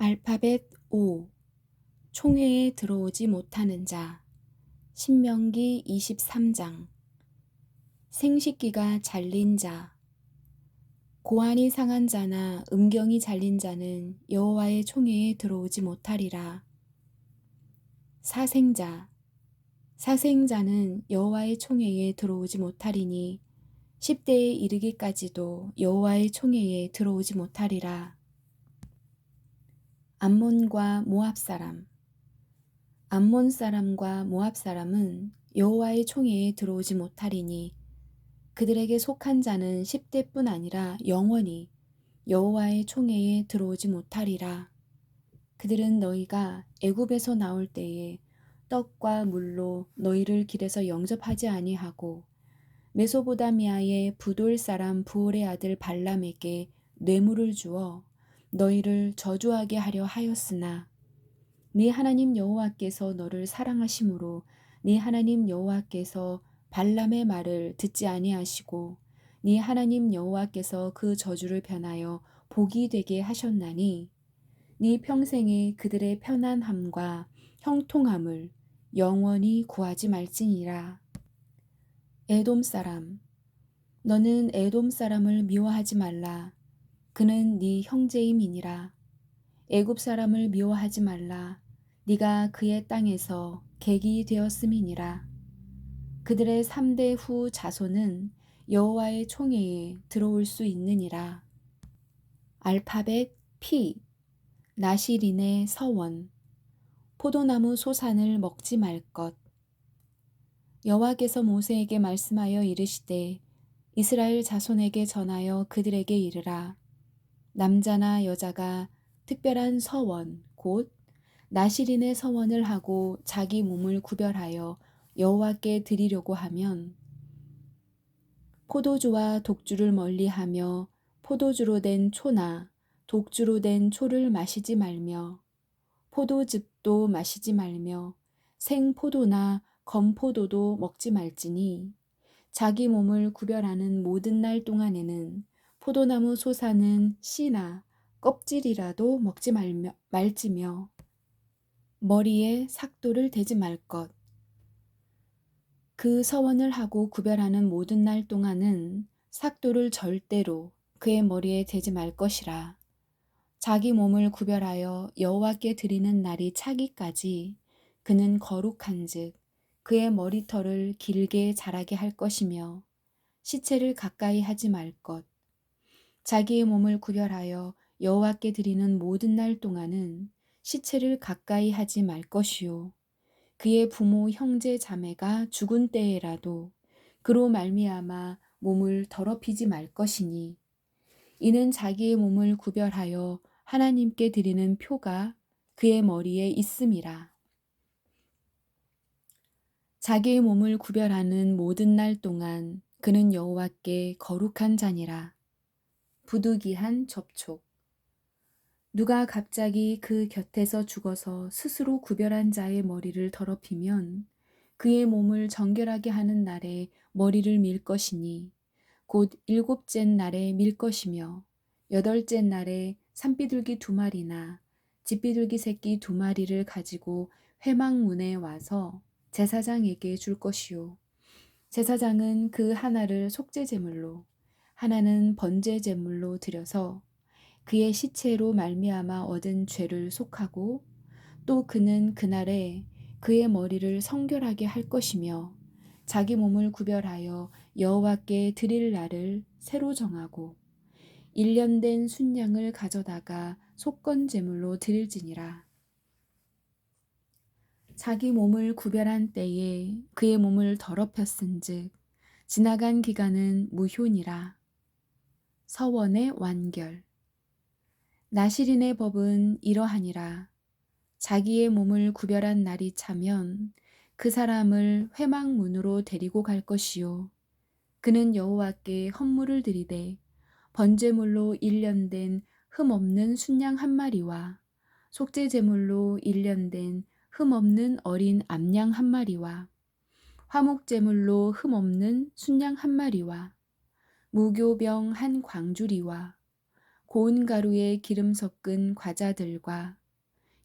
알파벳 O 총회에 들어오지 못하는 자. 신명기 23장. 생식기가 잘린 자. 고안이 상한 자나 음경이 잘린 자는 여호와의 총회에 들어오지 못하리라. 사생자. 사생자는 여호와의 총회에 들어오지 못하리니 10대에 이르기까지도 여호와의 총회에 들어오지 못하리라. 암몬과 모압 사람 암몬 사람과 모압 사람은 여호와의 총회에 들어오지 못하리니 그들에게 속한 자는 10대뿐 아니라 영원히 여호와의 총회에 들어오지 못하리라. 그들은 너희가 애굽에서 나올 때에 떡과 물로 너희를 길에서 영접하지 아니하고 메소보다미아의 부돌 사람 부올의 아들 발람에게 뇌물을 주어 너희를 저주하게 하려 하였으나 네 하나님 여호와께서 너를 사랑하심으로 네 하나님 여호와께서 발람의 말을 듣지 아니하시고 네 하나님 여호와께서 그 저주를 변하여 복이 되게 하셨나니 네 평생에 그들의 편안함과 형통함을 영원히 구하지 말지니라. 에돔 사람 너는 에돔 사람을 미워하지 말라. 그는 네 형제임이니라. 애굽 사람을 미워하지 말라. 네가 그의 땅에서 객이 되었음이니라. 그들의 3대 후 자손은 여호와의 총회에 들어올 수 있느니라. 알파벳 P 나시린의 서원 포도나무 소산을 먹지 말 것. 여호와께서 모세에게 말씀하여 이르시되 이스라엘 자손에게 전하여 그들에게 이르라. 남자나 여자가 특별한 서원 곧 나시린의 서원을 하고 자기 몸을 구별하여 여호와께 드리려고 하면 포도주와 독주를 멀리하며 포도주로 된 초나 독주로 된 초를 마시지 말며 포도즙도 마시지 말며 생포도나 검포도도 먹지 말지니 자기 몸을 구별하는 모든 날 동안에는 포도나무 소사는 씨나 껍질이라도 먹지 말며, 말지며 머리에 삭도를 대지 말 것. 그 서원을 하고 구별하는 모든 날 동안은 삭도를 절대로 그의 머리에 대지 말 것이라. 자기 몸을 구별하여 여호와께 드리는 날이 차기까지 그는 거룩한즉 그의 머리털을 길게 자라게 할 것이며 시체를 가까이 하지 말 것. 자기의 몸을 구별하여 여호와께 드리는 모든 날 동안은 시체를 가까이 하지 말 것이요 그의 부모 형제 자매가 죽은 때에라도 그로 말미암아 몸을 더럽히지 말 것이니 이는 자기의 몸을 구별하여 하나님께 드리는 표가 그의 머리에 있음이라. 자기의 몸을 구별하는 모든 날 동안 그는 여호와께 거룩한 자니라. 부득이한 접촉. 누가 갑자기 그 곁에서 죽어서 스스로 구별한 자의 머리를 더럽히면 그의 몸을 정결하게 하는 날에 머리를 밀 것이니 곧 일곱째 날에 밀 것이며 여덟째 날에 산비둘기 두 마리나 집비둘기 새끼 두 마리를 가지고 회막문에 와서 제사장에게 줄 것이요 제사장은 그 하나를 속죄 제물로 하나는 번제 제물로 드려서 그의 시체로 말미암아 얻은 죄를 속하고 또 그는 그날에 그의 머리를 성결하게 할 것이며 자기 몸을 구별하여 여호와께 드릴 날을 새로 정하고 1년 된 순양을 가져다가 속건 제물로 드릴지니라. 자기 몸을 구별한 때에 그의 몸을 더럽혔은즉 지나간 기간은 무효니라. 서원의 완결 나시린의 법은 이러하니라. 자기의 몸을 구별한 날이 차면 그 사람을 회막문으로 데리고 갈 것이요. 그는 여호와께 헌물을 드리되 번제물로 일련된 흠없는 순양 한 마리와 속죄 제물로 일련된 흠없는 어린 암양 한 마리와 화목 제물로 흠없는 순양 한 마리와 무교병 한 광주리와 고운 가루에 기름 섞은 과자들과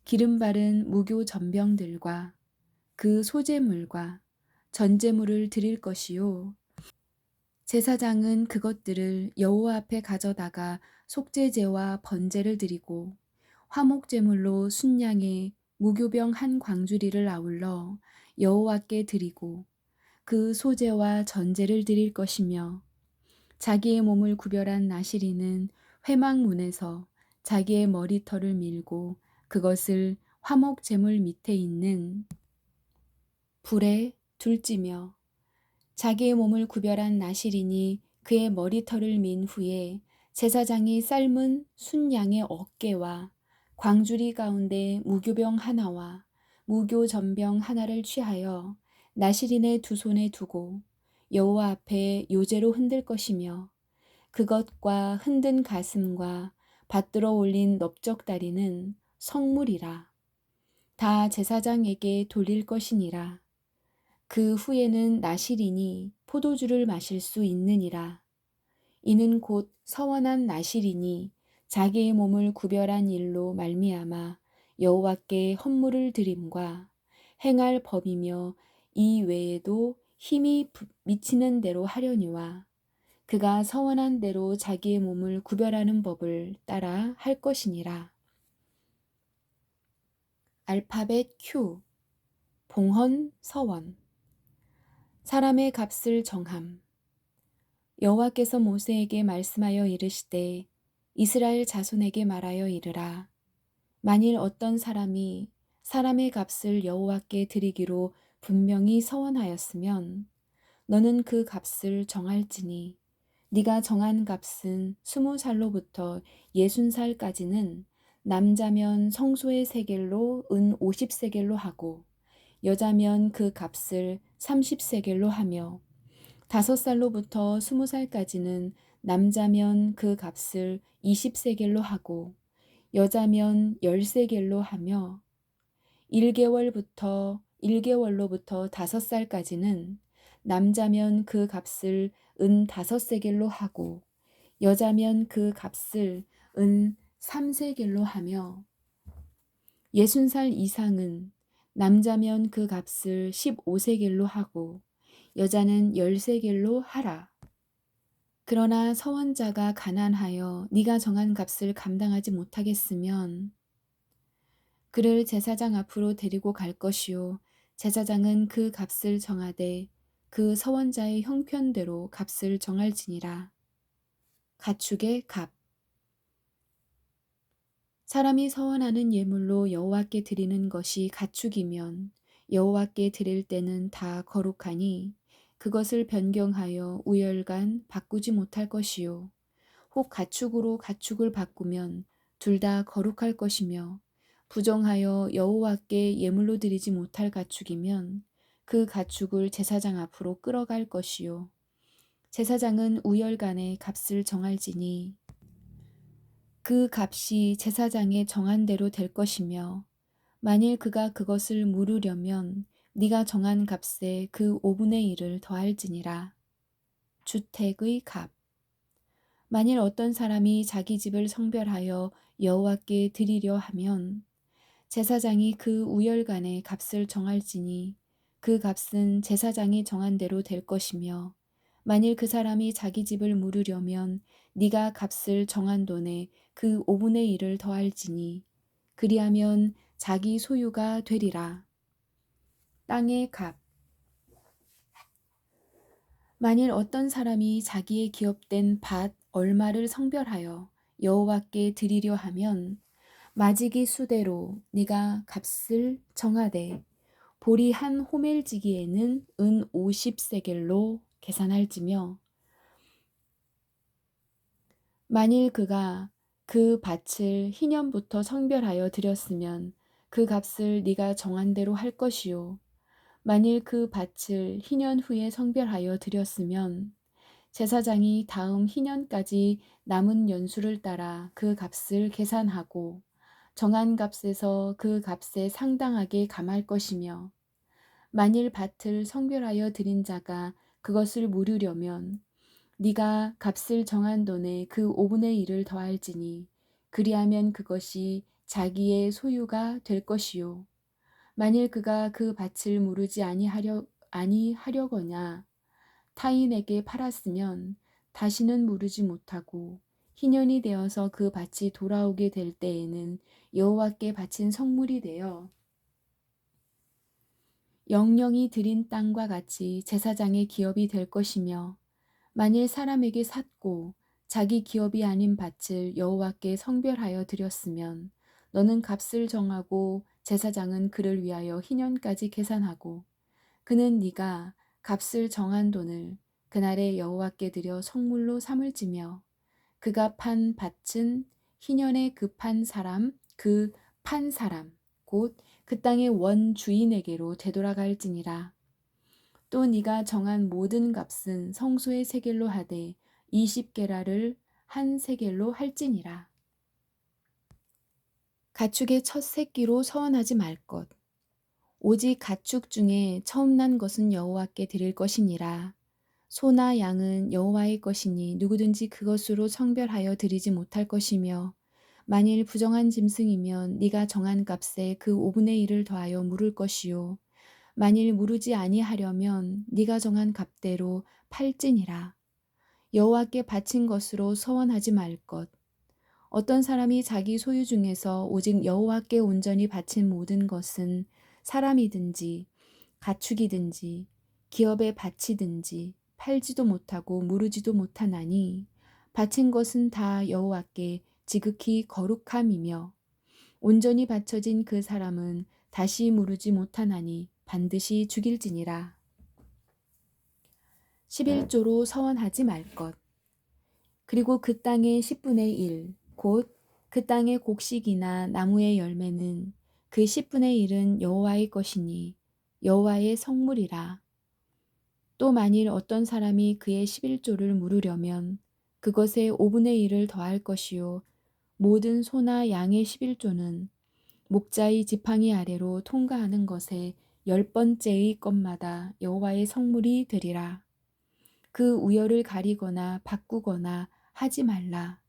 기름 바른 무교 전병들과 그 소재물과 전제물을 드릴 것이요. 제사장은 그것들을 여호와 앞에 가져다가 속죄제와 번제를 드리고 화목제물로 순양의 무교병 한 광주리를 아울러 여호와께 드리고 그 소제와 전제를 드릴 것이며 자기의 몸을 구별한 나시리는 회막문에서 자기의 머리털을 밀고 그것을 화목 제물 밑에 있는 불에 둘지며 자기의 몸을 구별한 나시린이 그의 머리털을 민 후에 제사장이 삶은 순양의 어깨와 광주리 가운데 무교병 하나와 무교 전병 하나를 취하여 나시린의 두 손에 두고 여호와 앞에 요제로 흔들 것이며 그것과 흔든 가슴과 받들어 올린 넓적다리는 성물이라. 다 제사장에게 돌릴 것이니라. 그 후에는 나시린이 포도주를 마실 수 있느니라. 이는 곧 서원한 나시린이 자기의 몸을 구별한 일로 말미암아 여호와께 헌물을 드림과 행할 법이며 이 외에도 힘이 미치는 대로 하려니와 그가 서원한 대로 자기의 몸을 구별하는 법을 따라 할 것이니라. 알파벳 Q 봉헌 서원. 사람의 값을 정함. 여호와께서 모세에게 말씀하여 이르시되 이스라엘 자손에게 말하여 이르라. 만일 어떤 사람이 사람의 값을 여호와께 드리기로 분명히 서원하였으면 너는 그 값을 정할지니 네가 정한 값은 스무 살로부터 예순 살까지는 남자면 성소의 세겔로 은 오십 세겔로 하고 여자면 그 값을 삼십 세겔로 하며 다섯 살로부터 스무 살까지는 남자면 그 값을 이십 세겔로 하고 여자면 열 세겔로 하며 1개월부터 1개월로부터 다섯 살까지는 남자면 그 값을 은 다섯 세겔로 하고 여자면 그 값을 은 3세겔로 하며 예순 살 이상은 남자면 그 값을 15세겔로 하고 여자는 10세겔로 하라. 그러나 서원자가 가난하여 네가 정한 값을 감당하지 못하겠으면 그를 제사장 앞으로 데리고 갈 것이요 제사장은 그 값을 정하되 그 서원자의 형편대로 값을 정할지니라. 가축의 값 사람이 서원하는 예물로 여호와께 드리는 것이 가축이면 여호와께 드릴 때는 다 거룩하니 그것을 변경하여 우열간 바꾸지 못할 것이요 혹 가축으로 가축을 바꾸면 둘 다 거룩할 것이며 부정하여 여호와께 예물로 드리지 못할 가축이면 그 가축을 제사장 앞으로 끌어갈 것이요 제사장은 우열간의 값을 정할지니 그 값이 제사장의 정한 대로 될 것이며 만일 그가 그것을 물으려면 네가 정한 값에 그 5분의 1을 더할지니라. 주택의 값 만일 어떤 사람이 자기 집을 성별하여 여호와께 드리려 하면 제사장이 그 우열간의 값을 정할지니 그 값은 제사장이 정한 대로 될 것이며 만일 그 사람이 자기 집을 물으려면 네가 값을 정한 돈에 그 5분의 1을 더할지니 그리하면 자기 소유가 되리라. 땅의 값 만일 어떤 사람이 자기의 기업된 밭 얼마를 성별하여 여호와께 드리려 하면 마지기 수대로 네가 값을 정하되 보리 한 호멜지기에는 은 50세겔로 계산할지며 만일 그가 그 밭을 희년부터 성별하여 드렸으면 그 값을 네가 정한 대로 할 것이요. 만일 그 밭을 희년 후에 성별하여 드렸으면 제사장이 다음 희년까지 남은 연수를 따라 그 값을 계산하고 정한 값에서 그 값에 상당하게 감할 것이며 만일 밭을 성별하여 드린 자가 그것을 물으려면 네가 값을 정한 돈에 그 5분의 1을 더할지니 그리하면 그것이 자기의 소유가 될 것이요. 만일 그가 그 밭을 무르지 아니하려 아니하려거냐 타인에게 팔았으면 다시는 무르지 못하고 희년이 되어서 그 밭이 돌아오게 될 때에는 여호와께 바친 성물이 되어 영영이 드린 땅과 같이 제사장의 기업이 될 것이며 만일 사람에게 샀고 자기 기업이 아닌 밭을 여호와께 성별하여 드렸으면 너는 값을 정하고 제사장은 그를 위하여 희년까지 계산하고 그는 네가 값을 정한 돈을 그날에 여호와께 드려 성물로 삼을지며 그가 판 밭은 희년에 그 판 사람 그 판 사람 곧 그 땅의 원 주인에게로 되돌아갈지니라 또 네가 정한 모든 값은 성소의 세겔로 하되 20게라를 한 세겔로 할지니라 가축의 첫 새끼로 서원하지 말 것. 오직 가축 중에 처음 난 것은 여호와께 드릴 것이니라. 소나 양은 여호와의 것이니 누구든지 그것으로 성별하여 드리지 못할 것이며 만일 부정한 짐승이면 네가 정한 값에 그 5분의 1을 더하여 물을 것이요 만일 무르지 아니하려면 네가 정한 값대로 팔지니라. 여호와께 바친 것으로 서원하지 말 것. 어떤 사람이 자기 소유 중에서 오직 여호와께 온전히 바친 모든 것은 사람이든지 가축이든지 기업에 바치든지 팔지도 못하고 무르지도 못하나니 바친 것은 다 여호와께 지극히 거룩함이며 온전히 바쳐진 그 사람은 다시 무르지 못하나니 반드시 죽일지니라. 11조로 서원하지 말 것. 그리고 그 땅의 10분의 1, 곧 그 땅의 곡식이나 나무의 열매는 그 10분의 1은 여호와의 것이니 여호와의 성물이라. 또 만일 어떤 사람이 그의 11조를 물으려면 그것에 5분의 1을 더할 것이요 모든 소나 양의 11조는 목자의 지팡이 아래로 통과하는 것에 열 번째의 것마다 여호와의 성물이 되리라. 그 우열을 가리거나 바꾸거나 하지 말라.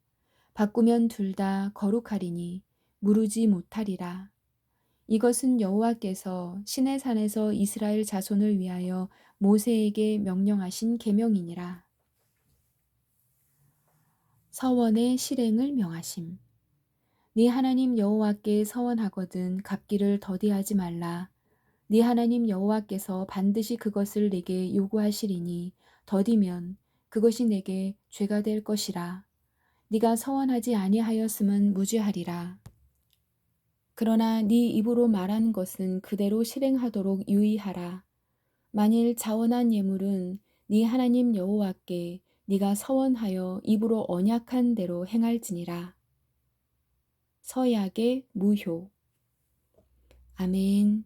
바꾸면 둘 다 거룩하리니 무르지 못하리라. 이것은 여호와께서 시내 산에서 이스라엘 자손을 위하여 모세에게 명령하신 계명이니라. 서원의 실행을 명하심. 네 하나님 여호와께 서원하거든 갚기를 더디하지 말라. 네 하나님 여호와께서 반드시 그것을 내게 요구하시리니 더디면 그것이 내게 죄가 될 것이라. 네가 서원하지 아니하였음은 무죄하리라. 그러나 네 입으로 말하는 것은 그대로 실행하도록 유의하라. 만일 자원한 예물은 네 하나님 여호와께 네가 서원하여 입으로 언약한 대로 행할지니라. 서약의 무효. 아멘.